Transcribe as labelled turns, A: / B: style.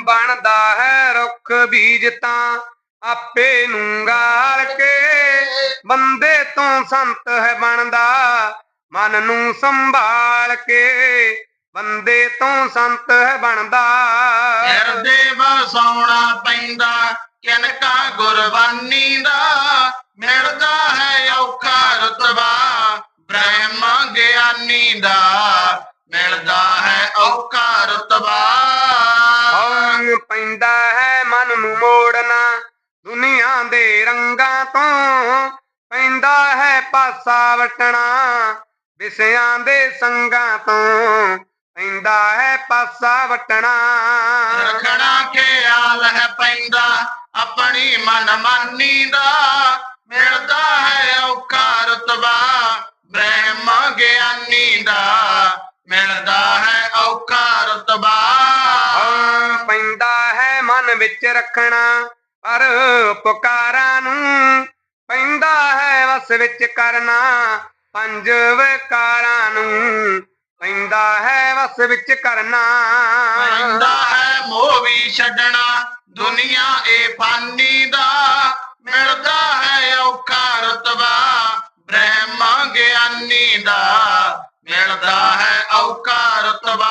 A: ਬਣਦਾ ਹੈ ਰੁੱਖ ਬੀਜ ਤਾਂ ਆਪੇ ਨੂੰ ਗਾਲ ਕੇ। ਬੰਦੇ ਤੋਂ ਸੰਤ ਹੈ ਬਣਦਾ, ਮਨ ਨੂੰ ਸੰਭਾਲ ਕੇ। ਬੰਦੇ ਤੋਂ ਸੰਤ ਹੈ ਬਣਦਾ।
B: ਹਿਰਦੇ ਵਸਾਉਣਾ ਪੈਂਦਾ, ਕਿਨਕਾ ਗੁਰਬਾਨੀ ਦਾ। ਮਿਲਦਾ ਹੈ ਔਖਾ ਰਤਬਾ, ਬ੍ਰਹਮ ਗਿਆਨੀ ਦਾ। ਮਿਲਦਾ
A: ਪੈਂਦਾ ਹੈ ਮਨ ਨੂੰ ਮੋੜਨਾ, ਦੁਨੀਆ ਦੇ ਰੰਗਾਂ ਤੋਂ ਪੈਂਦਾ ਹੈ ਪਾਸਾ ਵਟਣਾ, ਵਿਸਿਆਂ ਦੇ ਸੰਗਾਂ ਤੋਂ ਪੈਂਦਾ ਹੈ ਪਾਸਾ ਵਟਣਾ।
B: ਰੱਖਣਾ ਖਿਆਲ ਹੈ ਪੈਂਦਾ, ਆਪਣੀ ਮਨਮਾਨੀ ਦਾ ਮਿਲਦਾ ਹੈ ਔਖਾ ਰਤਬਾ, ਬ੍ਰਹਮ ਗਿਆਨੀ ਦਾ
A: ਵਿੱਚ ਰੱਖਣਾ, ਪਰ ਪੁਕਾਰਾਂ ਨੂੰ ਪੈਂਦਾ ਹੈ ਵਸ ਵਿੱਚ ਕਰਨਾ। ਪੰਜ ਵਿਕਾਰਾਂ ਨੂੰ ਪੈਂਦਾ ਹੈ ਵਸ ਵਿੱਚ ਕਰਨਾ।
B: ਪੈਂਦਾ ਹੈ ਮੋਹ ਵੀ ਛੱਡਣਾ, ਦੁਨੀਆ ਇਹ ਫਾਨੀ ਦਾ। ਮਿਲਦਾ ਹੈ ਔਖਾ ਰਤਬਾ, ਬ੍ਰਹਮ ਗਿਆਨੀ ਦਾ। ਮਿਲਦਾ ਹੈ ਔਖਾ ਰਤਬਾ